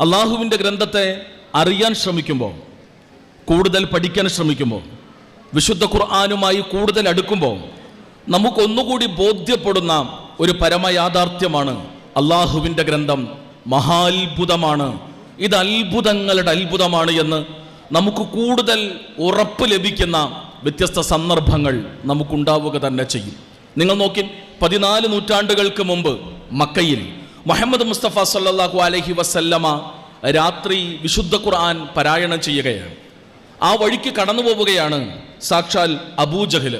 അള്ളാഹുവിന്റെ ഗ്രന്ഥത്തെ അറിയാൻ ശ്രമിക്കുമ്പോൾ കൂടുതൽ പഠിക്കാൻ ശ്രമിക്കുമ്പോൾ വിശുദ്ധ ഖുർആാനുമായി കൂടുതൽ അടുക്കുമ്പോൾ നമുക്കൊന്നുകൂടി ബോധ്യപ്പെടുന്ന ഒരു പരമയാഥാർത്ഥ്യമാണ് അള്ളാഹുവിന്റെ ഗ്രന്ഥം. മഹാത്ഭുതമാണ്. ഇത് അത്ഭുതങ്ങളുടെ അത്ഭുതമാണ് എന്ന് നമുക്ക് കൂടുതൽ ഉറപ്പ് ലഭിക്കുന്ന വ്യത്യസ്ത സന്ദർഭങ്ങൾ നമുക്കുണ്ടാവുക തന്നെ ചെയ്യും. നിങ്ങൾ നോക്കി പതിനാല് നൂറ്റാണ്ടുകൾക്ക് മുമ്പ് മക്കയിൽ മുഹമ്മദ് മുസ്തഫ സല്ലാഹു അലഹി വസല്ലമ രാത്രി വിശുദ്ധ ഖുർആൻ പാരായണം ചെയ്യുകയാണ്. ആ വഴിക്ക് കടന്നു പോവുകയാണ് സാക്ഷാൽ അബൂജഹൽ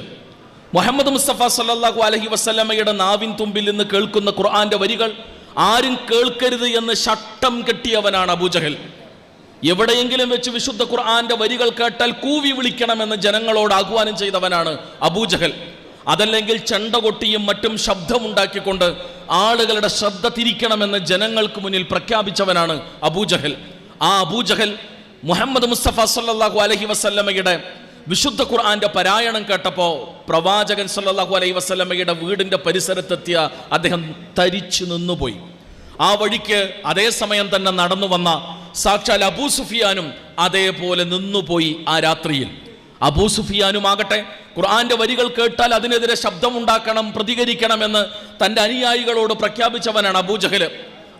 മുഹമ്മദ് മുസ്തഫ സല്ലാഹു അലഹി വസല്ലമയുടെ നാവിൻ തുമ്പിൽ നിന്ന് കേൾക്കുന്ന ഖുർആന്റെ വരികൾ ആരും കേൾക്കരുത് എന്ന് ഷട്ടം കെട്ടിയവനാണ് അബൂജഹൽ എവിടെയെങ്കിലും വെച്ച് വിശുദ്ധ ഖുർആന്റെ വരികൾ കേട്ടാൽ കൂവി വിളിക്കണമെന്ന് ജനങ്ങളോട് ആഹ്വാനം ചെയ്തവനാണ് അബൂജഹൽ അതല്ലെങ്കിൽ ചണ്ട കൊട്ടിയും മറ്റും ശബ്ദമുണ്ടാക്കിക്കൊണ്ട് ആളുകളുടെ ശ്രദ്ധ തിരിക്കണമെന്ന് ജനങ്ങൾക്ക് മുന്നിൽ പ്രഖ്യാപിച്ചവനാണ് അബൂജഹൽ. ആ അബൂജഹൽ മുഹമ്മദ് മുസ്തഫ സല്ലാഹു അലഹി വസല്ലമയുടെ വിശുദ്ധ ഖുർആന്റെ പരായണം കേട്ടപ്പോ പ്രവാചകൻ സല്ലാഹു അലൈഹി വസ്ലമയുടെ വീടിന്റെ പരിസരത്തെത്തിയ അദ്ദേഹം തരിച്ചു നിന്നുപോയി. ആ വഴിക്ക് അതേ സമയം തന്നെ നടന്നു വന്ന സാക്ഷാൽ അബൂ സുഫിയാനും അതേപോലെ നിന്നുപോയി ആ രാത്രിയിൽ. അബൂ സുഫിയാനും ആകട്ടെ ഖുർആന്റെ വരികൾ കേട്ടാൽ അതിനെതിരെ ശബ്ദമുണ്ടാക്കണം പ്രതികരിക്കണമെന്ന് തന്റെ അനുയായികളോട് പ്രഖ്യാപിച്ചവനാണ് അബൂജഹൽ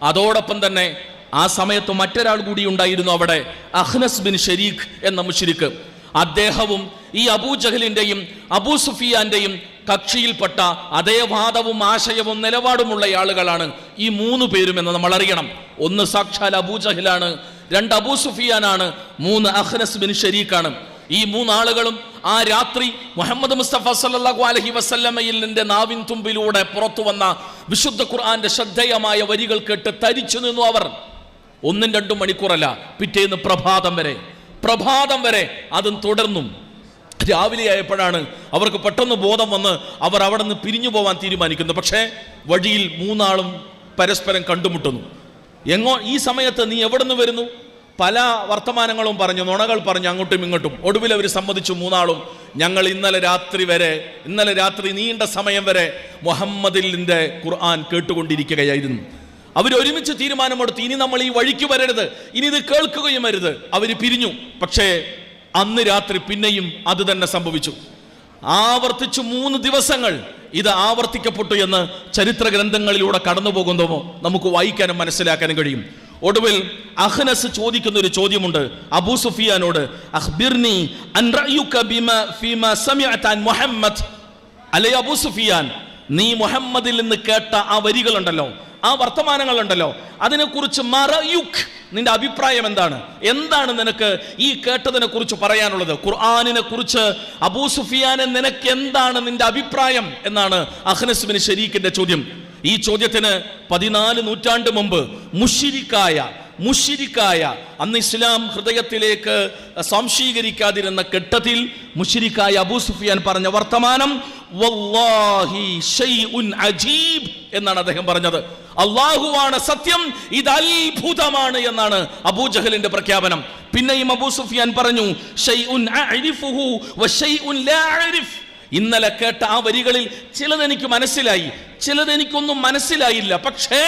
അതോടൊപ്പം തന്നെ ആ സമയത്ത് മറ്റൊരാൾ കൂടി ഉണ്ടായിരുന്നു അവിടെ അഹ്നസ് ബിൻ ഷരീഖ് എന്ന മുഷിരിക്ക്. അദ്ദേഹവും ഈ അബൂജഹലിന്റെയും അബൂ സുഫിയാന്റെയും കക്ഷിയിൽപ്പെട്ട അതേ വാദവും ആശയവും നിലപാടുമുള്ള ആളുകളാണ് ഈ മൂന്ന് പേരും എന്ന് നമ്മൾ അറിയണം. ഒന്ന് സാക്ഷാൽ അബൂജഹലാണ് രണ്ട് അബൂ സുഫിയാനാണ് മൂന്ന് അഹ്നസ് ബിൻ ഷരീഖാണ് ഈ മൂന്നാളുകളും ആ രാത്രി മുഹമ്മദ് മുസ്തഫ സല്ലാഹു അലഹി വസല്ലമയിൽ നിന്റെ നാവിൻ തുമ്പിലൂടെ പുറത്തു വന്ന വിശുദ്ധ ഖുർആന്റെ ശ്രദ്ധേയമായ വരികൾ കേട്ട് തരിച്ചു നിന്നു അവർ. ഒന്നും രണ്ടും മണിക്കൂറല്ല. പിറ്റേന്ന് പ്രഭാതം വരെ. പ്രഭാതം വരെ അതും തുടർന്നും. രാവിലെ ആയപ്പോഴാണ് അവർക്ക് പെട്ടെന്ന് ബോധം വന്ന് അവർ അവിടെ നിന്ന് പിരിഞ്ഞു പോവാൻ തീരുമാനിക്കുന്നു പക്ഷേ വഴിയിൽ മൂന്നാളും പരസ്പരം കണ്ടുമുട്ടുന്നു. എങ്ങോ ഈ സമയത്ത് നീ എവിടെ നിന്ന് വരുന്നു? പല വർത്തമാനങ്ങളും പറഞ്ഞു നുണകൾ പറഞ്ഞു അങ്ങോട്ടും ഇങ്ങോട്ടും. ഒടുവിൽ അവർ സമ്മതിച്ചു മൂന്നാളും. ഞങ്ങൾ ഇന്നലെ രാത്രി വരെ ഇന്നലെ രാത്രി നീണ്ട സമയം വരെ മുഹമ്മദിന്റെ ഖുർആൻ കേട്ടുകൊണ്ടിരിക്കുകയായിരുന്നു. അവർ ഒരുമിച്ച് തീരുമാനമെടുത്തു ഇനി നമ്മൾ ഈ വഴിക്ക് വരരുത് ഇനി ഇത് കേൾക്കുകയും അരുത്. അവർ പിരിഞ്ഞു. പക്ഷേ അന്ന് രാത്രി പിന്നെയും അത് തന്നെ സംഭവിച്ചു. ആവർത്തിച്ചു മൂന്ന് ദിവസങ്ങൾ ഇത് ആവർത്തിക്കപ്പെട്ടു എന്ന് ചരിത്ര ഗ്രന്ഥങ്ങളിലൂടെ കടന്നു പോകുന്നതോ നമുക്ക് വായിക്കാനും മനസ്സിലാക്കാനും കഴിയും. ഒടുവിൽ അഹ്നസ് ചോദിക്കുന്ന ഒരു ചോദ്യമുണ്ട്. അബൂ സുഫിയാനോട് അഖ്ബിർനി അൻ റഅയുക സമിഅത മുഹമ്മദ്? അബൂ സുഫിയാൻ നീ മുഹമ്മദിൽ നിന്ന് കേട്ട ആ വരികളുണ്ടല്ലോ ആ വർത്തമാനങ്ങളുണ്ടല്ലോ അതിനെക്കുറിച്ച് മറയുഖ് നിന്റെ അഭിപ്രായം എന്താണ്? എന്താണ് നിനക്ക് ഈ കേട്ടതിനെ കുറിച്ച് പറയാനുള്ളത്? ഖുർആാനിനെ കുറിച്ച് അബൂ സുഫിയാനെ നിനക്ക് എന്താണ് നിന്റെ അഭിപ്രായം? എന്നാണ് അഹ്നസ് ബിൻ ഷരീഖിന്റെ ചോദ്യം. ഈ ചോദ്യത്തിന് പതിനാല് നൂറ്റാണ്ട് മുമ്പ് മുഷിരിക്കായ മുഷിരിക്കായ അന്ന് ഇസ്ലാം ഹൃദയത്തിലേക്ക് സംശീകരിക്കാതിരുന്ന കെട്ടത്തിൽ മുഷിരിക്കായ അബൂ സുഫിയാൻ പറഞ്ഞ വർത്തമാനം അജീബ് എന്നാണ് അദ്ദേഹം പറഞ്ഞത്. അള്ളാഹുവാണ് സത്യം ഇത് അത്ഭുതമാണ് എന്നാണ് അബൂജഹലിന്റെ പ്രഖ്യാപനം. പിന്നെയും അബൂ സുഫിയാൻ പറഞ്ഞു ഷൈഉൻ അഅരിഫുഹു വശൈഉൻ ലാ ഇന്നലെ കേട്ട ആ വരികളിൽ ചിലതെനിക്ക് മനസ്സിലായി ചിലത് എനിക്കൊന്നും മനസ്സിലായില്ല. പക്ഷേ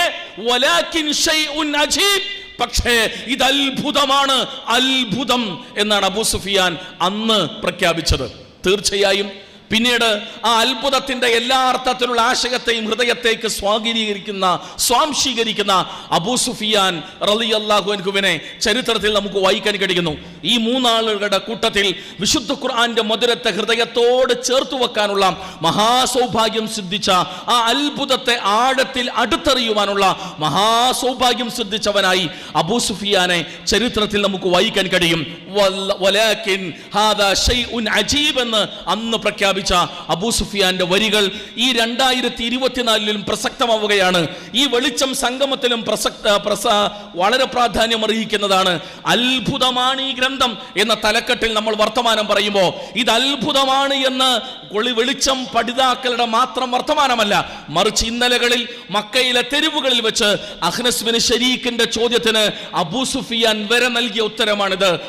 പക്ഷേ ഇത് അത്ഭുതമാണ് അത്ഭുതം എന്നാണ് അബൂ സുഫിയാൻ അന്ന് പ്രഖ്യാപിച്ചത്. തീർച്ചയായും പിന്നീട് ആ അത്ഭുതത്തിന്റെ എല്ലാ അർത്ഥത്തിലുള്ള ആശയത്തെയും ഹൃദയത്തേക്ക് സ്വാഗീകരിക്കുന്ന സ്വാംശീകരിക്കുന്ന അബൂ സുഫിയാൻ റലി അൻഹുവിനെ ചരിത്രത്തിൽ നമുക്ക് വായിക്കാൻ കഴിയുന്നു. ഈ മൂന്നാളുകളുടെ കൂട്ടത്തിൽ വിശുദ്ധ ഖുർആന്റെ മധുരത്തെ ഹൃദയത്തോട് ചേർത്തു വെക്കാനുള്ള മഹാസൗഭാഗ്യം സിദ്ധിച്ച ആ അത്ഭുതത്തെ ആഴത്തിൽ അടുത്തറിയുവാനുള്ള മഹാസൗഭാഗ്യം സിദ്ധിച്ചവനായി അബൂ സുഫിയാനെ ചരിത്രത്തിൽ നമുക്ക് വായിക്കാൻ കഴിയും. എന്ന് അന്ന് പ്രഖ്യാപിച്ച അബൂ സുഫിയാന്റെ വരികൾ ഈ രണ്ടായിരത്തി ഇരുപത്തിനാലിലും പ്രസക്തമാവുകയാണ്. ഈ വെളിച്ചം സംഗമത്തിലും പ്രസക്ത പ്രസ വളരെ പ്രാധാന്യം അറിയിക്കുന്നതാണ് അത്ഭുതമാണ് ഈ ഗ്രന്ഥം എന്ന തലക്കെട്ടിൽ നമ്മൾ വർത്തമാനം പറയുമ്പോൾ ഇത് അത്ഭുതമാണ് എന്ന് വെളിച്ചം പഠിതാക്കളുടെ മാത്രം വർത്തമാനമല്ല. മറിച്ച് ഇന്നലകളിൽ മക്കയിലെ തെരുവുകളിൽ വെച്ച് അഹ്നസ് ബിൻ ഷരീഖിന്റെ ചോദ്യത്തിന് അബൂ സുഫിയാൻ വരെ നൽകിയ ഉത്തരമാണിത്.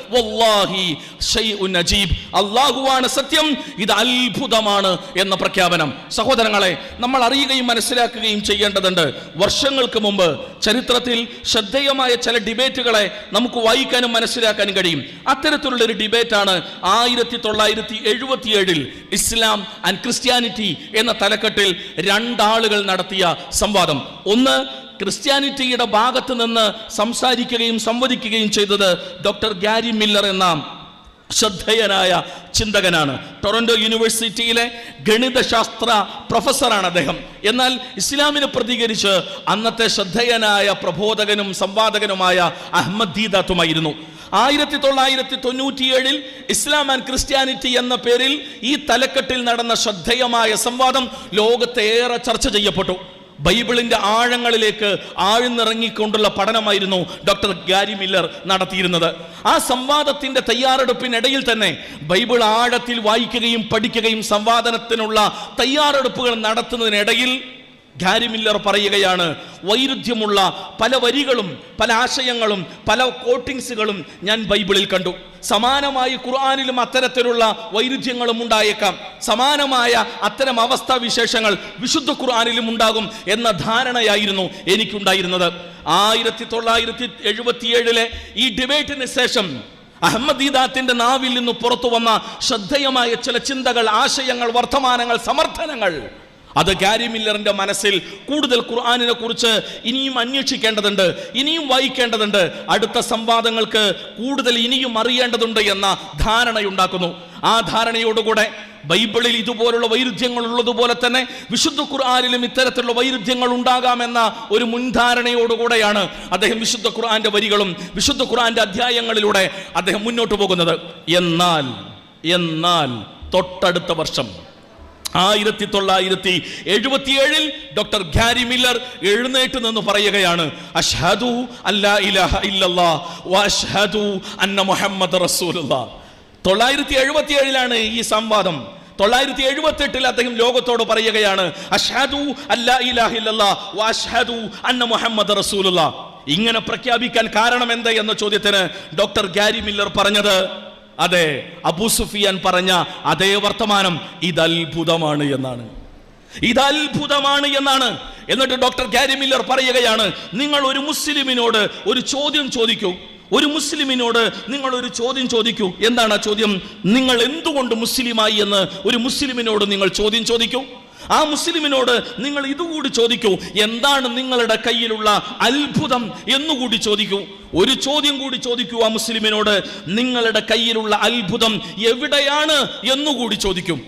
അല്ലാഹുവാണ് സത്യം. ഇത് അത്ഭുതം അത്ഭുതമാണ് എന്ന പ്രഖ്യാപനം. സഹോദരങ്ങളെ നമ്മൾ അറിയുകയും മനസ്സിലാക്കുകയും ചെയ്യേണ്ടതുണ്ട്. വർഷങ്ങൾക്ക് മുമ്പ് ചരിത്രത്തിൽ ശ്രദ്ധേയമായ ചില ഡിബേറ്റുകളെ നമുക്ക് വായിക്കാനും മനസ്സിലാക്കാനും കഴിയും. അത്തരത്തിലുള്ള ഒരു ഡിബേറ്റാണ് ആയിരത്തി തൊള്ളായിരത്തി എഴുപത്തിയേഴിൽ ഇസ്ലാം ആൻഡ് ക്രിസ്ത്യാനിറ്റി എന്ന തലക്കെട്ടിൽ രണ്ടാളുകൾ നടത്തിയ സംവാദം. ഒന്ന് ക്രിസ്ത്യാനിറ്റിയുടെ ഭാഗത്ത് നിന്ന് സംസാരിക്കുകയും സംവദിക്കുകയും ചെയ്തത് ഡോക്ടർ ഗാരി മില്ലർ എന്ന ശ്രദ്ധേയനായ ചിന്തകനാണ്. ടൊറന്റോ യൂണിവേഴ്സിറ്റിയിലെ ഗണിതശാസ്ത്ര പ്രൊഫസറാണ് അദ്ദേഹം. എന്നാൽ ഇസ്ലാമിനെ പ്രതികരിച്ച് അന്നത്തെ ശ്രദ്ധേയനായ പ്രബോധകനും സംവാദകനുമായ അഹമ്മദ് ദീദാത്തുമായിരുന്നു. ആയിരത്തി തൊള്ളായിരത്തി തൊണ്ണൂറ്റിയേഴിൽ ഇസ്ലാം ആൻഡ് ക്രിസ്ത്യാനിറ്റി എന്ന പേരിൽ ഈ തലക്കെട്ടിൽ നടന്ന ശ്രദ്ധേയമായ സംവാദം ലോകത്തെ ഏറെ ചർച്ച ചെയ്യപ്പെട്ടു. ബൈബിളിന്റെ ആഴങ്ങളിലേക്ക് ആഴ്ന്നിറങ്ങിക്കൊണ്ടുള്ള പഠനമായിരുന്നു ഡോക്ടർ ഗാരി മില്ലർ നടത്തിയിരുന്നത്. ആ സംവാദത്തിന്റെ തയ്യാറെടുപ്പിനിടയിൽ തന്നെ ബൈബിൾ ആഴത്തിൽ വായിക്കുകയും പഠിക്കുകയും സംവാദനത്തിനുള്ള തയ്യാറെടുപ്പുകൾ നടത്തുന്നതിനിടയിൽ ഗാരി മില്ലർ പറയുകയാണ് വൈരുദ്ധ്യമുള്ള പല വരികളും പല ആശയങ്ങളും പല കോട്ടിങ്സുകളും ഞാൻ ബൈബിളിൽ കണ്ടു. സമാനമായി ഖുർആാനിലും അത്തരത്തിലുള്ള വൈരുദ്ധ്യങ്ങളും ഉണ്ടായേക്കാം. സമാനമായ അത്തരം അവസ്ഥാവിശേഷങ്ങൾ വിശുദ്ധ ഖുർആാനിലും ഉണ്ടാകും എന്ന ധാരണയായിരുന്നു എനിക്കുണ്ടായിരുന്നത്. ആയിരത്തി തൊള്ളായിരത്തി എഴുപത്തിയേഴിലെ ഈ ഡിബേറ്റിന് ശേഷം അഹമ്മദീദാത്തിന്റെ നാവിൽ നിന്ന് പുറത്തു വന്ന ശ്രദ്ധേയമായ ചില ചിന്തകൾ ആശയങ്ങൾ വർത്തമാനങ്ങൾ സമർത്ഥനങ്ങൾ അത് ഗാരി മില്ലറിന്റെ മനസ്സിൽ കൂടുതൽ ഖുർആാനിനെ കുറിച്ച് ഇനിയും അന്വേഷിക്കേണ്ടതുണ്ട് ഇനിയും വായിക്കേണ്ടതുണ്ട്. അടുത്ത സംവാദങ്ങൾക്ക് കൂടുതൽ ഇനിയും അറിയേണ്ടതുണ്ട് എന്ന ധാരണയുണ്ടാക്കുന്നു. ആ ധാരണയോടുകൂടെ ബൈബിളിൽ ഇതുപോലുള്ള വൈരുദ്ധ്യങ്ങൾ ഉള്ളതുപോലെ തന്നെ വിശുദ്ധ ഖുർആാനിലും ഇത്തരത്തിലുള്ള വൈരുദ്ധ്യങ്ങൾ ഉണ്ടാകാമെന്ന ഒരു മുൻധാരണയോടുകൂടെയാണ് അദ്ദേഹം വിശുദ്ധ ഖുർആന്റെ വരികളും വിശുദ്ധ ഖുർആന്റെ അധ്യായങ്ങളിലൂടെ അദ്ദേഹം മുന്നോട്ട് പോകുന്നത്. എന്നാൽ എന്നാൽ തൊട്ടടുത്ത വർഷം ആയിരത്തി തൊള്ളായിരത്തി എഴുപത്തിയേഴിൽ ഡോക്ടർ ഗാരി മില്ലർ എഴുന്നേറ്റ് നിന്ന് പറയുകയാണ് അഷ്ഹദു അല്ലാ ഇലാഹ അന്ന മുഹമ്മദ് റസൂലുള്ള. തൊള്ളായിരത്തി എഴുപത്തിയേഴിലാണ് ഈ സംവാദം. തൊള്ളായിരത്തി എഴുപത്തി എട്ടിൽ അദ്ദേഹം ലോകത്തോട് പറയുകയാണ് അഷ്ഹദു അല്ലാ അന്ന മുഹമ്മദ് റസൂലുള്ള. ഇങ്ങനെ പ്രഖ്യാപിക്കാൻ കാരണം എന്ത് എന്ന ചോദ്യത്തിന് ഡോക്ടർ ഗാരി മില്ലർ പറഞ്ഞത് അതെ അബൂ സുഫിയാൻ പറഞ്ഞ അതേ വർത്തമാനം ഇത് അത്ഭുതമാണ് എന്നാണ്. ഇത് അത്ഭുതമാണ് എന്നാണ്. എന്നിട്ട് ഡോക്ടർ ഗാരി മില്ലർ പറയുകയാണ് നിങ്ങൾ ഒരു മുസ്ലിമിനോട് ഒരു ചോദ്യം ചോദിക്കൂ. ഒരു മുസ്ലിമിനോട് നിങ്ങൾ ഒരു ചോദ്യം ചോദിക്കൂ. എന്താണ് ആ ചോദ്യം? നിങ്ങൾ എന്തുകൊണ്ട് മുസ്ലിമായി എന്ന് ഒരു മുസ്ലിമിനോട് നിങ്ങൾ ചോദ്യം ചോദിക്കൂ? ആ മുസ്ലിമിനോട് നിങ്ങൾ ഇതുകൂടി ചോദിക്കൂ എന്താണ് നിങ്ങളുടെ കയ്യിലുള്ള അത്ഭുതം എന്നുകൂടി ചോദിക്കൂ. ഒരു ചോദ്യം കൂടി ചോദിക്കൂ ആ മുസ്ലിമിനോട് നിങ്ങളുടെ കയ്യിലുള്ള അത്ഭുതം എവിടെയാണ് എന്നുകൂടി ചോദിക്കും.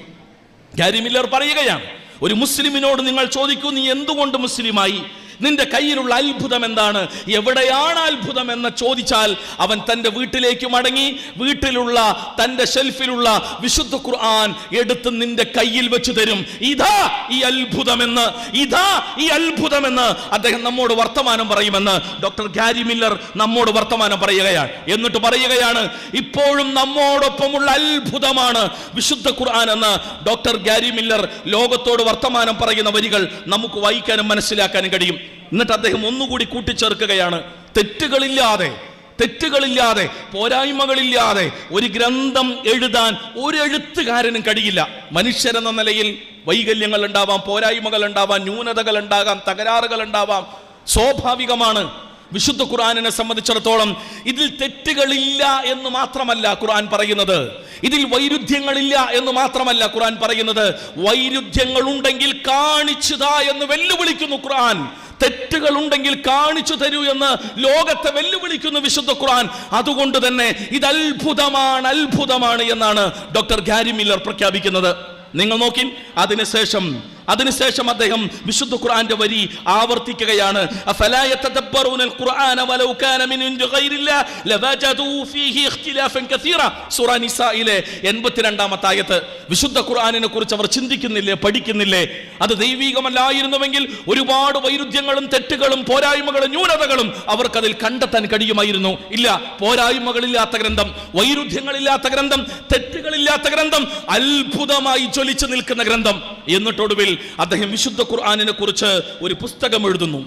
ഗാരി മില്ലർ പറയുകയാണ് ഒരു മുസ്ലിമിനോട് നിങ്ങൾ ചോദിക്കൂ നീ എന്തുകൊണ്ട് മുസ്ലിമായി? നിന്റെ കയ്യിലുള്ള അത്ഭുതം എന്താണ്? എവിടെയാണ് അത്ഭുതം എന്ന് ചോദിച്ചാൽ അവൻ തന്റെ വീട്ടിലേക്ക് മടങ്ങി വീട്ടിലുള്ള തന്റെ ഷെൽഫിലുള്ള വിശുദ്ധ ഖുർആൻ എടുത്ത് നിന്റെ കയ്യിൽ വെച്ച് തരും. ഇതാ ഈ അത്ഭുതമെന്ന് ഇതാ ഈ അത്ഭുതമെന്ന് അദ്ദേഹം നമ്മോട് വർത്തമാനം പറയുമെന്ന് ഡോക്ടർ ഗാരി മില്ലർ നമ്മോട് വർത്തമാനം പറയുകയാണ്. എന്നിട്ട് പറയുകയാണ് ഇപ്പോഴും നമ്മോടൊപ്പമുള്ള അത്ഭുതമാണ് വിശുദ്ധ ഖുർആൻ എന്ന് ഡോക്ടർ ഗാരി മില്ലർ ലോകത്തോട് വർത്തമാനം പറയുന്ന വരികൾ നമുക്ക് വായിക്കാനും മനസ്സിലാക്കാനും കഴിയും. എന്നിട്ട് അദ്ദേഹം ഒന്നുകൂടി കൂട്ടിച്ചേർക്കുകയാണ്. തെറ്റുകളില്ലാതെ തെറ്റുകളില്ലാതെ പോരായ്മകളില്ലാതെ ഒരു ഗ്രന്ഥം എഴുതാൻ ഒരു എഴുത്തുകാരനും കഴിയില്ല. മനുഷ്യരെന്ന നിലയിൽ വൈകല്യങ്ങൾ ഉണ്ടാവാം പോരായ്മകൾ ഉണ്ടാവാം ന്യൂനതകൾ ഉണ്ടാകാം തകരാറുകൾ ഉണ്ടാവാം സ്വാഭാവികമാണ് വിശുദ്ധ ഖുർആാനിനെ സംബന്ധിച്ചിടത്തോളം ഇതിൽ തെറ്റുകളില്ല എന്ന് മാത്രമല്ല ഖുർആൻ പറയുന്നത്. ഇതിൽ വൈരുദ്ധ്യങ്ങളില്ല എന്ന് മാത്രമല്ല ഖുർആൻ പറയുന്നത്. വൈരുദ്ധ്യങ്ങൾ ഉണ്ടെങ്കിൽ കാണിച്ചുതാ എന്ന് വെല്ലുവിളിക്കുന്നു ഖുർആൻ. തെറ്റുകൾ ഉണ്ടെങ്കിൽ കാണിച്ചു തരൂ എന്ന് ലോകത്തെ വെല്ലുവിളിക്കുന്നു വിശുദ്ധ ഖുർആൻ. അതുകൊണ്ട് തന്നെ ഇത് അത്ഭുതമാണ് അത്ഭുതമാണ് എന്നാണ് ഡോക്ടർ ഗാരി മില്ലർ പ്രഖ്യാപിക്കുന്നത്. നിങ്ങൾ നോക്കി അതിനുശേഷം അതിനുശേഷം അദ്ദേഹം വിശുദ്ധ ഖുർആന്റെ വരി ആവർത്തിക്കുകയാണ്. അഫലാ യതദബ്ബറൂനൽ ഖുർആന വലൗ കാന മിൻ ഇൻദി ഗൈരില്ലാ ലവജദൂ ഫീഹി ഇഖ്തിലാഫൻ കസീറ. സൂറ നിസായിലെ 82ാമത്തെ ആയത്ത്. വിശുദ്ധ ഖുർആാനിനെ കുറിച്ച് അവർ ചിന്തിക്കുന്നില്ലേ പഠിക്കുന്നില്ലേ? അത് ദൈവികമല്ലായിരുന്നുവെങ്കിൽ ഒരുപാട് വൈരുദ്ധ്യങ്ങളും തെറ്റുകളും പോരായ്മകളും ന്യൂനതകളും അവർക്കതിൽ കണ്ടെത്താൻ കഴിയുമായിരുന്നു. ഇല്ല പോരായ്മകളില്ലാത്ത ഗ്രന്ഥം വൈരുദ്ധ്യങ്ങളില്ലാത്ത ഗ്രന്ഥം തെറ്റുകളില്ലാത്ത ഗ്രന്ഥം അത്ഭുതമായി ജ്വലിച്ചു നിൽക്കുന്ന ഗ്രന്ഥം. എന്നിട്ടൊടുവിൽ അദ്ദേഹം വിശുദ്ധ ഖുർആാനിനെ കുറിച്ച് ഒരു പുസ്തകം എഴുതുന്നു.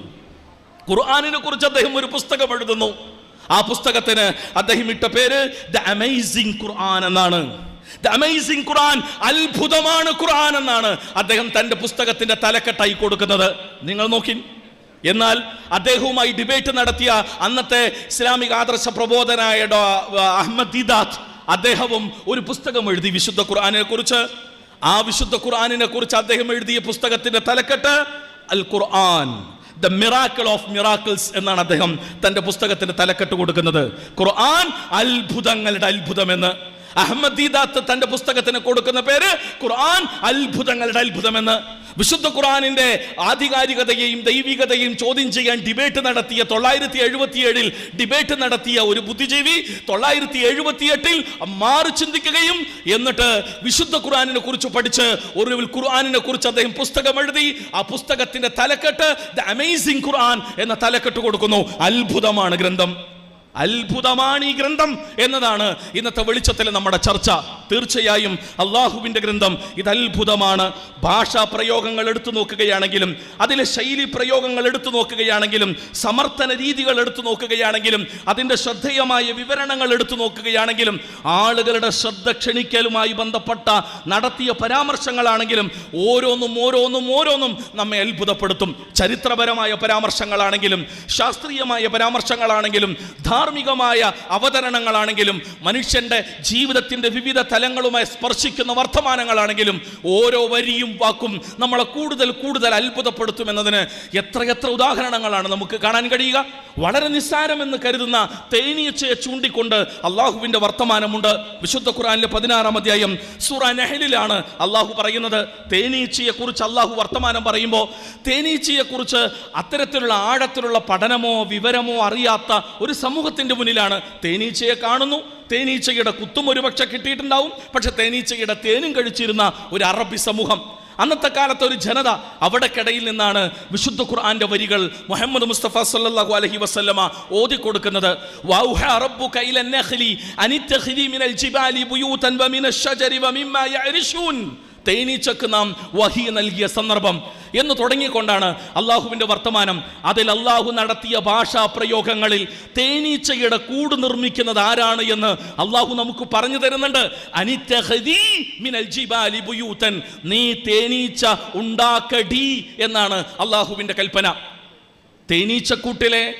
ഖുർആാനിനെ കുറിച്ച് അദ്ദേഹം ഒരു പുസ്തകം എഴുതുന്നു. ആ പുസ്തകത്തിന് അദ്ദേഹം ഇട്ട പേര് ദ അമേസിംഗ് ഖുർആൻ എന്നാണ്. ദ അമേസിംഗ് ഖുർആൻ അത്ഭുതമാണ് ഖുർആൻ എന്നാണ് അദ്ദേഹം തന്റെ പുസ്തകത്തിന്റെ തലക്കെട്ടായി കൊടുക്കുന്നത്. നിങ്ങൾ നോക്കി. എന്നാൽ അദ്ദേഹവുമായി ഡിബേറ്റ് നടത്തിയ അന്നത്തെ ഇസ്ലാമിക ആദർശ പ്രബോധനായ അഹമ്മദ് ദിദാത്ത് അദ്ദേഹവും ഒരു പുസ്തകം എഴുതി വിശുദ്ധ ഖുർആാനെ കുറിച്ച് ആ വിശുദ്ധ ഖുർആാനിനെ കുറിച്ച് അദ്ദേഹം എഴുതിയ പുസ്തകത്തിന്റെ തലക്കെട്ട് Al Quran the miracle of miracles എന്നാണ് അദ്ദേഹം തന്റെ പുസ്തകത്തിന്റെ തലക്കെട്ട് കൊടുക്കുന്നത്. ഖുർആൻ അത്ഭുതങ്ങളുടെ അത്ഭുതമെന്ന് അഹമ്മദ് ദീദാത്ത് തന്റെ പുസ്തകത്തിന് കൊടുക്കുന്ന പേര് ഖുർആൻ അത്ഭുതങ്ങളുടെ അത്ഭുതമെന്ന്. വിശുദ്ധ ഖുർആനിന്റെ ആധികാരികതയെയും ദൈവികതയും ചോദ്യം ചെയ്യാൻ ഡിബേറ്റ് നടത്തിയ തൊള്ളായിരത്തി എഴുപത്തിയേഴിൽ ഡിബേറ്റ് നടത്തിയ ഒരു ബുദ്ധിജീവി തൊള്ളായിരത്തി എഴുപത്തിയെട്ടിൽ മാറി ചിന്തിക്കുകയും എന്നിട്ട് വിശുദ്ധ ഖുർആനിനെ കുറിച്ച് പഠിച്ച് ഒടുവിൽ ഖുർആനിനെ കുറിച്ച് അദ്ദേഹം പുസ്തകം എഴുതി ആ പുസ്തകത്തിന്റെ തലക്കെട്ട് ദ അമേസിംഗ് ഖുർആൻ എന്ന തലക്കെട്ട് കൊടുക്കുന്നു. അത്ഭുതമാണ് ഗ്രന്ഥം. അത്ഭുതമാണ് ഈ ഗ്രന്ഥം എന്നതാണ് ഇന്നത്തെ വെളിച്ചത്തിൽ നമ്മുടെ ചർച്ച. തീർച്ചയായും അള്ളാഹുവിന്റെ ഗ്രന്ഥം ഇത് അത്ഭുതമാണ് ഭാഷാ പ്രയോഗങ്ങൾ എടുത്തു നോക്കുകയാണെങ്കിലും അതിലെ ശൈലി പ്രയോഗങ്ങൾ എടുത്തു നോക്കുകയാണെങ്കിലും സമർത്ഥന രീതികൾ എടുത്തു നോക്കുകയാണെങ്കിലും അതിന്റെ ശ്രദ്ധേയമായ വിവരണങ്ങൾ എടുത്തു നോക്കുകയാണെങ്കിലും ആളുകളുടെ ശ്രദ്ധ ക്ഷണിക്കലുമായി ബന്ധപ്പെട്ട നടത്തിയ പരാമർശങ്ങളാണെങ്കിലും ഓരോന്നും ഓരോന്നും ഓരോന്നും നമ്മെ അത്ഭുതപ്പെടുത്തും. ചരിത്രപരമായ പരാമർശങ്ങളാണെങ്കിലും ശാസ്ത്രീയമായ പരാമർശങ്ങളാണെങ്കിലും ധാർമ്മികമായ അവതരണങ്ങളാണെങ്കിലും മനുഷ്യന്റെ ജീവിതത്തിന്റെ വിവിധ തലങ്ങളുമായി സ്പർശിക്കുന്ന വർത്തമാനങ്ങളാണെങ്കിലും ഓരോ വരിയും വാക്കും നമ്മളെ കൂടുതൽ കൂടുതൽ അത്ഭുതപ്പെടുത്തുമെന്നതിന് എത്രയെത്ര ഉദാഹരണങ്ങളാണ് നമുക്ക് കാണാൻ കഴിയുക. വളരെ നിസ്സാരമെന്ന് കരുതുന്ന തേനീച്ചയെ ചൂണ്ടിക്കൊണ്ട് അള്ളാഹുവിന്റെ വർത്തമാനമുണ്ട്. വിശുദ്ധ ഖുറാനിലെ പതിനാറാം അധ്യായം സൂറ നെഹലിലാണ് അള്ളാഹു പറയുന്നത്. തേനീച്ചയെക്കുറിച്ച് അള്ളാഹു വർത്തമാനം പറയുമ്പോൾ തേനീച്ചയെക്കുറിച്ച് അത്തരത്തിലുള്ള ആഴത്തിലുള്ള പഠനമോ വിവരമോ അറിയാത്ത ഒരു സമൂഹത്തിന്റെ മുന്നിലാണ് തേനീച്ചയെ കാണുന്നു. തേനീച്ചയുടെ കുത്തും ഒരുപക്ഷെ കിട്ടിയിട്ടുണ്ടാവും. പക്ഷെ തേനീച്ചയുടെ തേനും കഴിച്ചിരുന്ന ഒരു അറബി സമൂഹം. അന്നത്തെ കാലത്ത് ഒരു ജനത അവിടക്കിടയിൽ നിന്നാണ് വിശുദ്ധ ഖുർആന്റെ വരികൾ മുഹമ്മദ് മുസ്തഫ സല്ലല്ലാഹു അലൈഹി വസല്ലമ ഓതി കൊടുക്കുന്നത് വൗഹ റബ്ബുക ജിബാലി തേനീച്ചക്ക് നാം വഹി നൽകിയ സന്ദർഭം എന്ന് തുടങ്ങിക്കൊണ്ടാണ് അള്ളാഹുവിന്റെ വർത്തമാനം. അതിൽ അള്ളാഹു നടത്തിയ ഭാഷാ പ്രയോഗങ്ങളിൽ തേനീച്ചയുടെ കൂട് നിർമ്മിക്കുന്നത് ആരാണ് എന്ന് അള്ളാഹു നമുക്ക് പറഞ്ഞു തരുന്നുണ്ട്. ബുയൂതൻ. നീ തേനീച്ച ഉണ്ടാക്കടി എന്നാണ് അള്ളാഹുവിന്റെ കൽപ്പന. തേനീച്ചക്കൂട്ടിലെ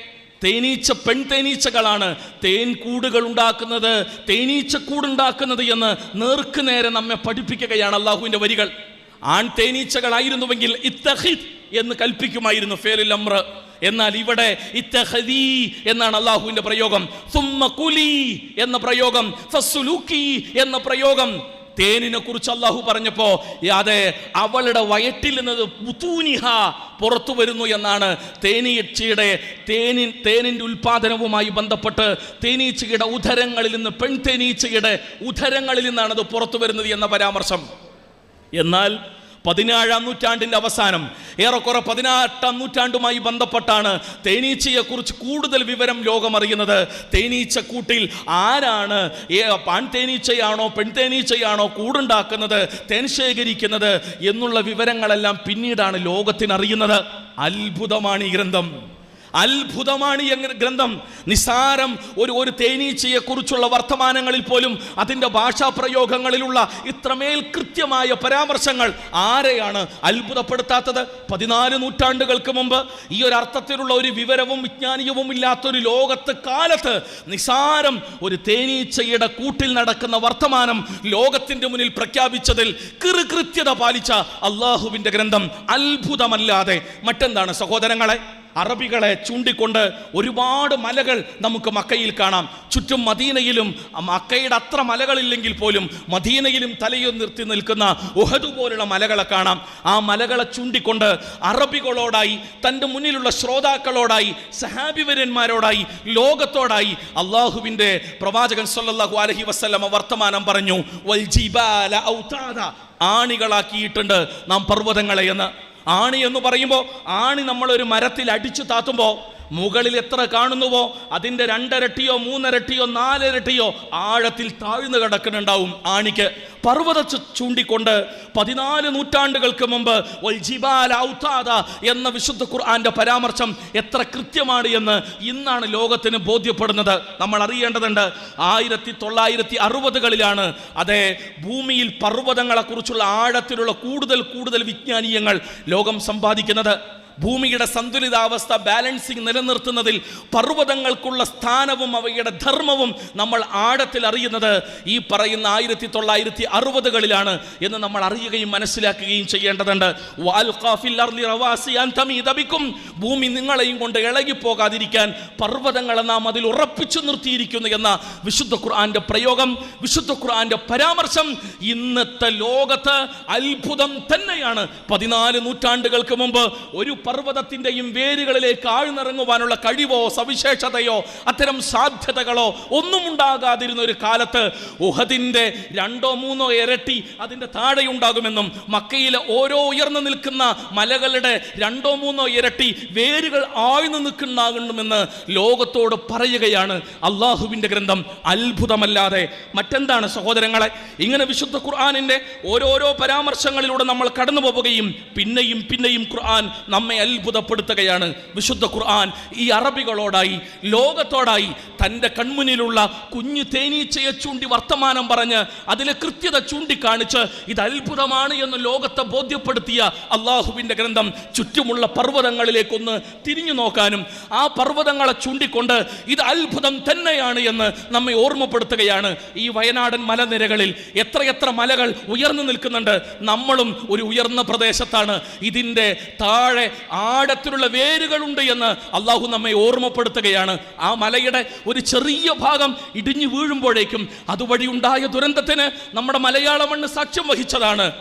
തേനീച്ച പെൺതേനീച്ചകളാണ് തേൻ കൂടുകൾ ഉണ്ടാക്കുന്നത് തേനീച്ചക്കൂടുണ്ടാക്കുന്നത് എന്ന് നേർക്ക് നേരെ നമ്മെ പഠിപ്പിക്കുകയാണ് അള്ളാഹുവിന്റെ വരികൾ. ആൺ തേനീച്ചകളായിരുന്നുവെങ്കിൽ ഇത്തഹിദ് എന്ന് കൽപ്പിക്കുമായിരുന്നു ഫേലിൽ അമ്ര എന്നാൽ ഇവിടെ ഇത്തഹദീ എന്നാണ് അള്ളാഹുവിന്റെ പ്രയോഗം. സുമ്മ കുലി എന്ന പ്രയോഗം ഫസുലൂക്കി എന്ന പ്രയോഗം തേനിനെ കുറിച്ച് അള്ളാഹു പറഞ്ഞപ്പോ അതെ അവളുടെ വയറ്റിൽ നിന്നത് പുതൂനിഹ പുറത്തു വരുന്നു എന്നാണ് തേനീച്ചയുടെ തേനി തേനിന്റെ ഉൽപാദനവുമായി ബന്ധപ്പെട്ട് തേനീച്ചയുടെ ഉദരങ്ങളിൽ നിന്ന് പെൺ തേനീച്ചയുടെ ഉദരങ്ങളിൽ നിന്നാണ് അത് പുറത്തു വരുന്നത് എന്ന പരാമർശം. എന്നാൽ പതിനേഴാം നൂറ്റാണ്ടിന്റെ അവസാനം ഏറെക്കുറെ പതിനെട്ടാം നൂറ്റാണ്ടുമായി ബന്ധപ്പെട്ടാണ് തേനീച്ചയെക്കുറിച്ച് കൂടുതൽ വിവരം ലോകമറിയുന്നത്. തേനീച്ചക്കൂട്ടിൽ ആരാണ് പെൺ പെൺതേനീച്ചയാണോ കൂടുണ്ടാക്കുന്നത് തേൻ ശേഖരിക്കുന്നത് എന്നുള്ള വിവരങ്ങളെല്ലാം പിന്നീടാണ് ലോകത്തിനറിയുന്നത്. അത്ഭുതമാണ് ഈ ഗ്രന്ഥം. അത്ഭുതമാണ് ഈ ഗ്രന്ഥം. നിസാരം ഒരു ഒരു തേനീച്ചയെക്കുറിച്ചുള്ള വർത്തമാനങ്ങളിൽ പോലും അതിന്റെ ഭാഷാ പ്രയോഗങ്ങളിലുള്ള ഇത്രമേൽ കൃത്യമായ പരാമർശങ്ങൾ ആരെയാണ് അത്ഭുതപ്പെടുത്താത്തത്? പതിനാല് നൂറ്റാണ്ടുകൾക്ക് മുമ്പ് ഈ ഒരു അർത്ഥത്തിലുള്ള ഒരു വിവരവും വിജ്ഞാനീയവും ഇല്ലാത്തൊരു ലോകത്ത് കാലത്ത് നിസാരം ഒരു തേനീച്ചയുടെ കൂട്ടിൽ നടക്കുന്ന വർത്തമാനം ലോകത്തിന്റെ മുന്നിൽ പ്രഖ്യാപിച്ചതിൽ കൃത്യത പാലിച്ച അള്ളാഹുവിന്റെ ഗ്രന്ഥം അത്ഭുതമല്ലാതെ. മറ്റെന്താണ് സഹോദരങ്ങളെ? അറബികളെ ചൂണ്ടിക്കൊണ്ട് ഒരുപാട് മലകൾ നമുക്ക് മക്കയിൽ കാണാം. ചുറ്റും മദീനയിലും മക്കയുടെ അത്ര മലകളില്ലെങ്കിൽ പോലും മദീനയിലും തലയും നിർത്തി നിൽക്കുന്ന ഉഹദ് പോലുള്ള മലകളെ കാണാം. ആ മലകളെ ചൂണ്ടിക്കൊണ്ട് അറബികളോടായി തന്റെ മുന്നിലുള്ള ശ്രോതാക്കളോടായി സഹാബിവര്യന്മാരോടായി ലോകത്തോടായി അള്ളാഹുവിന്റെ പ്രവാചകൻ സല്ലല്ലാഹു അലൈഹി വസ്ലമ വർത്തമാനം പറഞ്ഞു ഔതാദ. ആണികളാക്കിയിട്ടുണ്ട് നാം പർവതങ്ങളെ എന്ന്. ആണി എന്ന് പറയുമ്പോൾ ആണി നമ്മളൊരു മരത്തിൽ അടിച്ചു താത്തുമ്പോൾ മുകളിൽ എത്ര കാണുന്നുവോ അതിന്റെ രണ്ടരട്ടിയോ മൂന്നരട്ടിയോ നാലരട്ടിയോ ആഴത്തിൽ താഴ്ന്നു കിടക്കുന്നുണ്ടാവും ആണിക്ക്. പർവത ചൂണ്ടിക്കൊണ്ട് പതിനാല് നൂറ്റാണ്ടുകൾക്ക് മുമ്പ് എന്ന വിശുദ്ധ ഖുർആന്റെ പരാമർശം എത്ര കൃത്യമാണ് എന്ന് ഇന്നാണ് ലോകത്തിന് ബോധ്യപ്പെടുന്നത്. നമ്മൾ അറിയേണ്ടതുണ്ട് ആയിരത്തി തൊള്ളായിരത്തി അറുപതുകളിലാണ് അതെ ഭൂമിയിൽ പർവതങ്ങളെക്കുറിച്ചുള്ള ആഴത്തിലുള്ള കൂടുതൽ കൂടുതൽ വിജ്ഞാനീയങ്ങൾ ലോകം സമ്പാദിക്കുന്നത്. ഭൂമിയുടെ സന്തുലിതാവസ്ഥ ബാലൻസിങ് നിലനിർത്തുന്നതിൽ പർവതങ്ങൾക്കുള്ള സ്ഥാനവും അവയുടെ ധർമ്മവും നമ്മൾ ആഴത്തിൽ അറിയുന്നത് ഈ പറയുന്ന ആയിരത്തി തൊള്ളായിരത്തി അറുപതുകളിലാണ് എന്ന് നമ്മൾ അറിയുകയും മനസ്സിലാക്കുകയും ചെയ്യേണ്ടതുണ്ട്. ഭൂമി നിങ്ങളെയും കൊണ്ട് ഇളകിപ്പോകാതിരിക്കാൻ പർവതങ്ങളെ നാം അതിൽ ഉറപ്പിച്ചു നിർത്തിയിരിക്കുന്നു എന്ന വിശുദ്ധ ഖുർആന്റെ പ്രയോഗം വിശുദ്ധ ഖുർആന്റെ പരാമർശം ഇന്നത്തെ ലോകത്ത് അത്ഭുതം തന്നെയാണ് പതിനാല് നൂറ്റാണ്ടുകൾക്ക് മുമ്പ് ഒരു പർവതത്തിന്റെയും വേരുകളിലേക്ക് ആഴ്ന്നിറങ്ങുവാനുള്ള കഴിവോ സവിശേഷതയോ അത്തരം സാധ്യതകളോ ഒന്നും ഉണ്ടാകാതിരുന്ന ഒരു കാലത്ത് ഉഹദിന്റെ രണ്ടോ മൂന്നോ ഇരട്ടി അതിന്റെ താഴെയുണ്ടാകുമെന്നും മക്കയിലെ ഓരോ ഉയർന്നു നിൽക്കുന്ന മലകളുടെ രണ്ടോ മൂന്നോ ഇരട്ടി വേരുകൾ ആഴ്ന്നു നിൽക്കുന്നുണ്ടാകണമെന്ന് ലോകത്തോട് പറയുകയാണ് അള്ളാഹുവിന്റെ ഗ്രന്ഥം. അത്ഭുതമല്ലാതെ മറ്റെന്താണ് സഹോദരങ്ങളെ? ഇങ്ങനെ വിശുദ്ധ ഖുർആാനിന്റെ ഓരോരോ പരാമർശങ്ങളിലൂടെ നമ്മൾ കടന്നു പോവുകയും പിന്നെയും പിന്നെയും ഖുർആൻ നമ്മെ അത്ഭുതപ്പെടുത്തുകയാണ്. വിശുദ്ധ ഖുർആൻ ഈ അറബികളോടായി ലോകത്തോടായി തന്റെ കൺമുന്നിലുള്ള കുഞ്ഞു തേനീച്ചയെ ചൂണ്ടി വർത്തമാനം പറഞ്ഞ് അതിലെ കൃത്യത ചൂണ്ടിക്കാണിച്ച് ഇത് അത്ഭുതമാണ് എന്ന് ലോകത്തെ ബോധ്യപ്പെടുത്തിയ അള്ളാഹുവിന്റെ ഗ്രന്ഥം ചുറ്റുമുള്ള പർവതങ്ങളിലേക്കൊന്ന് തിരിഞ്ഞു നോക്കാനും ആ പർവതങ്ങളെ ചൂണ്ടിക്കൊണ്ട് ഇത് അത്ഭുതം തന്നെയാണ് എന്ന് നമ്മെ ഓർമ്മപ്പെടുത്തുകയാണ്. ഈ വയനാടൻ മലനിരകളിൽ എത്രയെത്ര മലകൾ ഉയർന്നു നിൽക്കുന്നുണ്ട്. നമ്മളും ഒരു ഉയർന്ന പ്രദേശത്താണ്. ഇതിന്റെ താഴെ ആഴത്തിലുള്ള വേരുകളുണ്ട് എന്ന് അള്ളാഹു നമ്മെ ഓർമ്മപ്പെടുത്തുകയാണ്. ആ മലയുടെ ഒരു ചെറിയ ഭാഗം ഇടിഞ്ഞു വീഴുമ്പോഴേക്കും അതുവഴി ഉണ്ടായ ദുരന്തത്തിന് നമ്മുടെ മലയാള മണ്ണ് സാക്ഷ്യം വഹിച്ചതാണ്.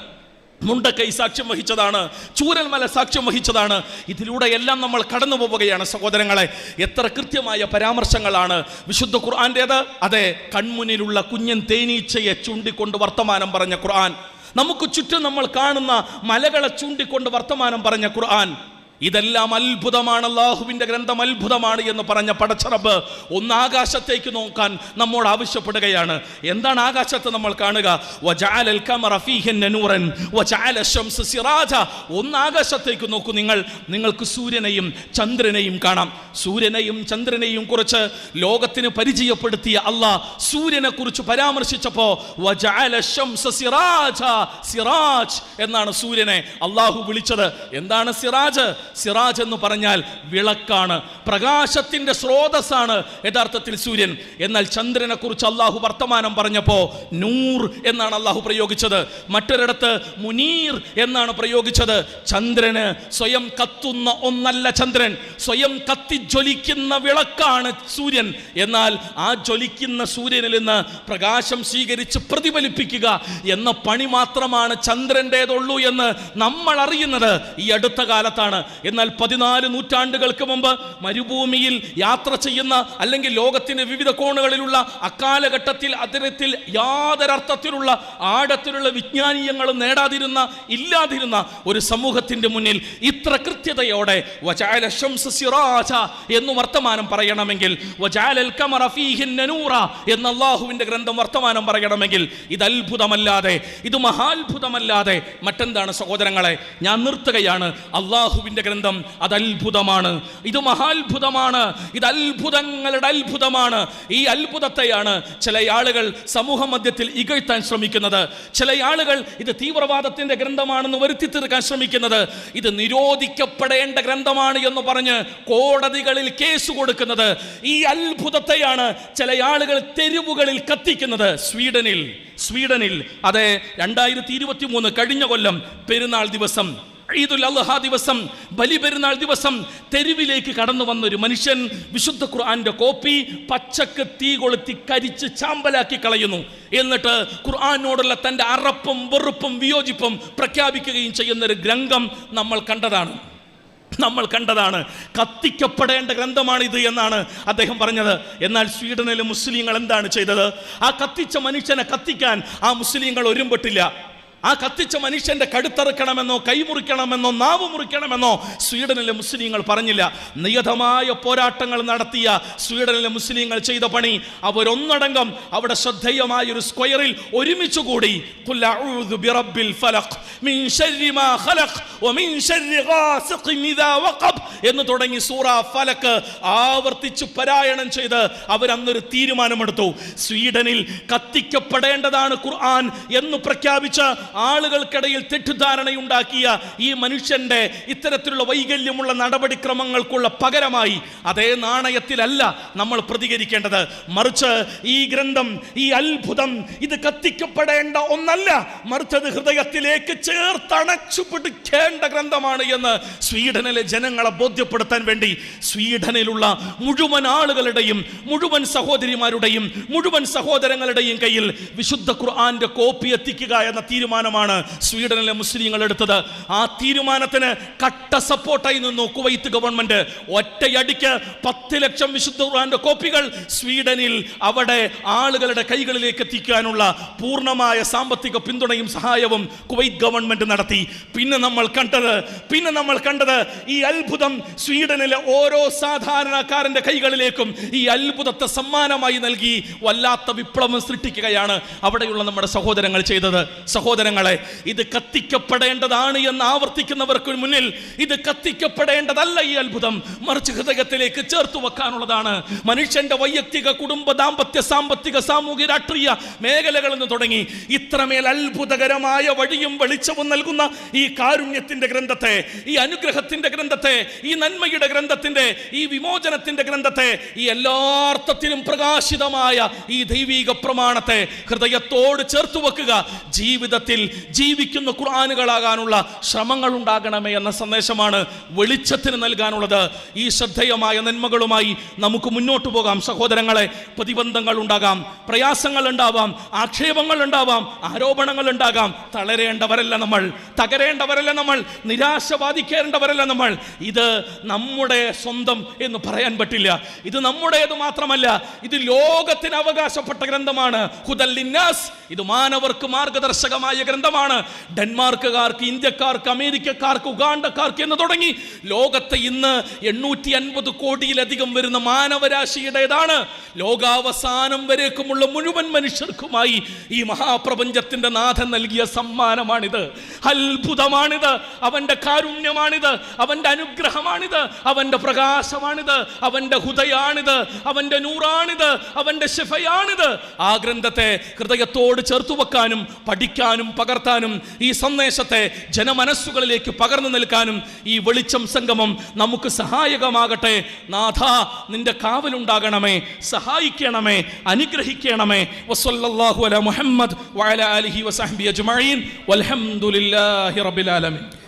മുണ്ടക്കൈ സാക്ഷ്യം വഹിച്ചതാണ്. ചൂരൽമല സാക്ഷ്യം വഹിച്ചതാണ്. ഇതിലൂടെ എല്ലാം നമ്മൾ കടന്നു പോവുകയാണ് സഹോദരങ്ങളെ. എത്ര കൃത്യമായ പരാമർശങ്ങളാണ്. വിശുദ്ധ ഖുർആന്റേത് അതെ കൺമുന്നിലുള്ള കുഞ്ഞൻ തേനീച്ചയെ ചൂണ്ടിക്കൊണ്ട് വർത്തമാനം പറഞ്ഞ ഖുർആൻ. നമുക്ക് ചുറ്റും നമ്മൾ കാണുന്ന മലകളെ ചൂണ്ടിക്കൊണ്ട് വർത്തമാനം പറഞ്ഞ ഖുർആൻ. ഇതെല്ലാം അത്ഭുതമാണ് അള്ളാഹുവിന്റെ ഗ്രന്ഥം അത്ഭുതമാണ് എന്ന് പറഞ്ഞ പടച്ചറബ് ഒന്ന് ആകാശത്തേക്ക് നോക്കാൻ നമ്മോട് ആവശ്യപ്പെടുകയാണ്. എന്താണ് ആകാശത്ത് നമ്മൾ കാണുക? ഒന്ന് ആകാശത്തേക്ക് നോക്കൂ നിങ്ങൾ. നിങ്ങൾക്ക് സൂര്യനെയും ചന്ദ്രനെയും കാണാം. സൂര്യനെയും ചന്ദ്രനെയും കുറിച്ച് ലോകത്തിന് പരിചയപ്പെടുത്തിയ അള്ളാഹ് സൂര്യനെ കുറിച്ച് പരാമർശിച്ചപ്പോ സിറാജ് എന്നാണ് സൂര്യനെ അള്ളാഹു വിളിച്ചത്. എന്താണ് സിറാജ്? സിറാജ് എന്ന് പറഞ്ഞാൽ വിളക്കാണ്. പ്രകാശത്തിന്റെ സ്രോതസ്സാണ് യഥാർത്ഥത്തിൽ സൂര്യൻ. എന്നാൽ ചന്ദ്രനെ കുറിച്ച് അള്ളാഹു വർത്തമാനം പറഞ്ഞപ്പോൾ നൂർ എന്നാണ് അള്ളാഹു പ്രയോഗിച്ചത്. മറ്റൊരിടത്ത് മുനീർ എന്നാണ് പ്രയോഗിച്ചത്. ചന്ദ്രന് സ്വയം കത്തുന്ന ഒന്നല്ല ചന്ദ്രൻ. സ്വയം കത്തിജ്വലിക്കുന്ന വിളക്കാണ് സൂര്യൻ. എന്നാൽ ആ ജ്വലിക്കുന്ന സൂര്യനിൽ നിന്ന് പ്രകാശം സ്വീകരിച്ച് പ്രതിഫലിപ്പിക്കുക എന്ന പണി മാത്രമാണ് ചന്ദ്രന്റേതുള്ളൂ എന്ന് നമ്മൾ അറിയുന്നത്. ഈ അടുത്ത കാലത്താണ് എന്നാൽ പതിനാല് നൂറ്റാണ്ടുകൾക്ക് മുമ്പ് മരുഭൂമിയിൽ യാത്ര ചെയ്യുന്ന അല്ലെങ്കിൽ ലോകത്തിന്റെ വിവിധ കോണുകളിലുള്ള അക്കാലഘട്ടത്തിൽ അത്തരത്തിൽ യാതൊരർത്ഥത്തിലുള്ള ആഴത്തിലുള്ള വിജ്ഞാനീയങ്ങളും നേടാതിരുന്ന ഇല്ലാതിരുന്ന ഒരു സമൂഹത്തിന്റെ മുന്നിൽ ഇത്ര കൃത്യതയോടെ എന്ന് വർത്തമാനം പറയണമെങ്കിൽ എന്ന അള്ളാഹുവിന്റെ ഗ്രന്ഥം വർത്തമാനം പറയണമെങ്കിൽ ഇത് അത്ഭുതമല്ലാതെ ഇത് മഹാത്ഭുതമല്ലാതെ മറ്റെന്താണ് സഹോദരങ്ങളെ ഞാൻ നിർത്തുകയാണ്. അള്ളാഹുവിന്റെ ഗ്രന്ഥം അത് അത്ഭുതമാണ് ഇത് മഹാത്ഭുതമാണ്. ഇത് അത്ഭുതങ്ങളുടെ അത്ഭുതമാണ്. ഈ അത്ഭുതത്തെയാണ് ചില ആളുകൾ സമൂഹ മധ്യത്തിൽ ഇകഴ്ത്താൻ ശ്രമിക്കുന്നത്. ചില ആളുകൾ ഇത് തീവ്രവാദത്തിന്റെ ഗ്രന്ഥമാണെന്ന് വരുത്തി തീർക്കാൻ ശ്രമിക്കുന്നത്. ഇത് നിരോധിക്കപ്പെടേണ്ട ഗ്രന്ഥമാണ് എന്ന് പറഞ്ഞ് കോടതികളിൽ കേസ് കൊടുക്കുന്നത്. ഈ അത്ഭുതത്തെയാണ് ചില ആളുകൾ തെരുവുകളിൽ കത്തിക്കുന്നത്. സ്വീഡനിൽ സ്വീഡനിൽ. അതെ രണ്ടായിരത്തി ഇരുപത്തി മൂന്ന് കഴിഞ്ഞ കൊല്ലം പെരുന്നാൾ ദിവസം ഈദുൽ അള്ളഹ ദിവസം ബലിപെരുന്നാൾ ദിവസം തെരുവിലേക്ക് കടന്നു വന്ന ഒരു മനുഷ്യൻ വിശുദ്ധ ഖുർആന്റെ കോപ്പി പച്ചക്ക് തീ കൊളുത്തി കരിച്ച് ചാമ്പലാക്കി കളയുന്നു. എന്നിട്ട് ഖുർആാനോടുള്ള തന്റെ അറപ്പും വെറുപ്പും വിയോജിപ്പും പ്രഖ്യാപിക്കുകയും ചെയ്യുന്ന ഒരു ഗ്രന്ഥം നമ്മൾ കണ്ടതാണ്. നമ്മൾ കണ്ടതാണ്. കത്തിക്കപ്പെടേണ്ട ഗ്രന്ഥമാണിത് എന്നാണ് അദ്ദേഹം പറഞ്ഞത്. എന്നാൽ സ്വീഡനിലെ മുസ്ലിങ്ങൾ എന്താണ് ചെയ്തത്? ആ കത്തിച്ച മനുഷ്യനെ കത്തിക്കാൻ ആ മുസ്ലിങ്ങൾ ഒരുമ്പെട്ടില്ല. ആ കത്തിച്ച മനുഷ്യന്റെ കടുത്തറുക്കണമെന്നോ കൈമുറിക്കണമെന്നോ നാവ് മുറിക്കണമെന്നോ സ്വീഡനിലെ മുസ്ലിങ്ങൾ പറഞ്ഞില്ല. നിയതമായ പോരാട്ടങ്ങൾ നടത്തിയ സ്വീഡനിലെ മുസ്ലിങ്ങൾ ചെയ്ത പണി അവരൊന്നടങ്കം അവിടെ ശ്രദ്ധേയമായ ഒരു സ്ക്വയറിൽ ഒരുമിച്ച് കൂടി എന്ന് തുടങ്ങി സൂറ ഫലക്ക് ആവർത്തിച്ച് പരായണം ചെയ്ത് അവരന്നൊരു തീരുമാനമെടുത്തു. സ്വീഡനിൽ കത്തിക്കപ്പെടേണ്ടതാണ് ഖുർആൻ എന്ന് പ്രഖ്യാപിച്ച ആളുകൾക്കിടയിൽ തെറ്റിദ്ധാരണയുണ്ടാക്കിയ ഈ മനുഷ്യന്റെ ഇത്തരത്തിലുള്ള വൈകല്യമുള്ള നടപടിക്രമങ്ങൾക്കുള്ള പകരമായി അതേ നാണയത്തിലല്ല നമ്മൾ പ്രതികരിക്കേണ്ടത്. മറിച്ച് ഈ ഗ്രന്ഥം ഈ അത്ഭുതം ഇത് കത്തിക്കപ്പെടേണ്ട ഒന്നല്ല. മറിച്ച് അത് ഹൃദയത്തിലേക്ക് ചേർത്തണച്ചു പിടിക്കേണ്ട ഗ്രന്ഥമാണ് എന്ന് സ്വീഡനിലെ ജനങ്ങളെ ബോധ്യപ്പെടുത്താൻ വേണ്ടി സ്വീഡനിലുള്ള മുഴുവൻ ആളുകളുടെയും മുഴുവൻ സഹോദരിമാരുടെയും മുഴുവൻ സഹോദരങ്ങളുടെയും കയ്യിൽ വിശുദ്ധ ഖുർആന്റെ കോപ്പി എത്തിക്കുക എന്ന തീരുമാനമാണ് സ്വീഡനിലെ മുസ്ലിങ്ങൾ എടുത്തത്. ആ തീരുമാനത്തിന് കട്ട സപ്പോർട്ടായി നിന്നു കുവൈത്ത് ഗവൺമെന്റ്. ഒറ്റയടിക്ക് പത്ത് ലക്ഷം വിശുദ്ധ ഖുർആന്റെ കോപ്പികൾ സ്വീഡനിൽ അവിടെ ആളുകളുടെ കൈകളിലേക്ക് എത്തിക്കാനുള്ള പൂർണമായ സാമ്പത്തിക പിന്തുണയും സഹായവും കുവൈത്ത് ഗവൺമെന്റ് നടത്തി. പിന്നെ നമ്മൾ കണ്ടത് പിന്നെ നമ്മൾ കണ്ടത് ഈ അത്ഭുതം സ്വീഡനിലെ ഓരോ സാധാരണക്കാരന്റെ കൈകളിലേക്കും ഈ അത്ഭുതത്തെ സമ്മാനമായി നൽകി വല്ലാത്ത വിപ്ലവം സൃഷ്ടിക്കുകയാണ് അവിടെയുള്ള നമ്മുടെ സഹോദരങ്ങൾ ചെയ്തത്. സഹോദരങ്ങളെ ഇത് കത്തിക്കപ്പെടേണ്ടതാണ് എന്ന് ആവർത്തിക്കുന്നവർക്ക് മുന്നിൽ ഇത് കത്തിക്കപ്പെടേണ്ടതല്ല ഈ അത്ഭുതം. മറിച്ച് ഹൃദയത്തിലേക്ക് ചേർത്തു വെക്കാനുള്ളതാണ്. മനുഷ്യന്റെ വൈയക്തിക കുടുംബ ദാമ്പത്യ സാമ്പത്തിക സാമൂഹിക രാഷ്ട്രീയ മേഖലകളിൽ നിന്ന് തുടങ്ങി ഇത്രമേൽ അത്ഭുതകരമായ വഴിയും വെളിച്ചവും നൽകുന്ന ഈ കാരുണ്യത്തിന്റെ ഗ്രന്ഥത്തെ ഈ അനുഗ്രഹത്തിന്റെ ഗ്രന്ഥത്തെ ഈ നന്മയുടെ ഗ്രന്ഥത്തിന്റെ ഈ വിമോചനത്തിന്റെ ഗ്രന്ഥത്തെ ഈ എല്ലാർത്ഥത്തിലും പ്രകാശിതമായ ഈ ദൈവീക പ്രമാണത്തെ ഹൃദയത്തോട് ചേർത്തു വെക്കുക. ജീവിതത്തിൽ ജീവിക്കുന്ന ഖുർആാനുകളാകാനുള്ള ശ്രമങ്ങൾ ഉണ്ടാകണമേ എന്ന സന്ദേശമാണ് വെളിച്ചത്തിന് നൽകാനുള്ളത്. ഈ ശ്രദ്ധേയമായ നന്മകളുമായി നമുക്ക് മുന്നോട്ട് പോകാം. സഹോദരങ്ങളെ പ്രതിബന്ധങ്ങൾ ഉണ്ടാകാം. പ്രയാസങ്ങൾ ഉണ്ടാവാം. ആക്ഷേപങ്ങൾ ഉണ്ടാവാം. ആരോപണങ്ങൾ ഉണ്ടാകാം. തളരേണ്ടവരല്ല നമ്മൾ. തകരേണ്ടവരല്ല നമ്മൾ. നിരാശ ബാധിക്കേണ്ടവരല്ല നമ്മൾ. ഇത് നമ്മുടെ സ്വന്തം എന്ന് പറയാൻ പറ്റില്ല. ഇത് നമ്മുടേത് മാത്രമല്ല. ഇത് ലോകത്തിന് അവകാശപ്പെട്ട ഗ്രന്ഥമാണ്. ഹുദല്ലിന്നാസ് ഇത് മാനവർക്ക് മാർഗദർശകമായ ഗ്രന്ഥമാണ്. ഡെൻമാർക്കുകാർക്ക് ഇന്ത്യക്കാർക്ക് അമേരിക്കക്കാർക്ക് ഉഗാണ്ടക്കാർക്ക് എന്ന് തുടങ്ങി. ലോകത്തെ ഇന്ന് എണ്ണൂറ്റി അൻപത് കോടിയിലധികം വരുന്ന മാനവരാശിയുടേതാണ്. ലോകാവസാനം വരേക്കുമുള്ള മുഴുവൻ മനുഷ്യർക്കുമായി ഈ മഹാപ്രപഞ്ചത്തിന്റെ നാഥൻ നൽകിയ സമ്മാനമാണിത്. അത്ഭുതമാണിത്. അവന്റെ കാരുണ്യമാണിത്. അവന്റെ അനുഗ്രഹമാണിത്. അവന്റെ പ്രകാശമാണിത്. അവന്റെ ഹുദയാണിത്. അവന്റെ നൂറാണിത്. അവന്റെ ശിഫയാണിത്. ആ ഗ്രന്ഥത്തെ ഹൃദയത്തോട് ചേർത്തു വെക്കാനും പഠിക്കാനും പകർത്താനും ഈ സന്ദേശത്തെ ജനമനസ്സുകളിലേക്ക് പകർന്നു നിൽക്കാനും ഈ വെളിച്ചം സംഗമം നമുക്ക് സഹായകമാകട്ടെ. നാഥ നിന്റെ കാവലുണ്ടാകണമേ സഹായിക്കണമേ അനുഗ്രഹിക്കണമേ. വസല്ലല്ലാഹു അല മുഹമ്മദ് വഅല ആലിഹി വസഹബി അജ്മഈൻ. വൽഹംദുലില്ലാഹി റബ്ബിൽ ആലമീൻ.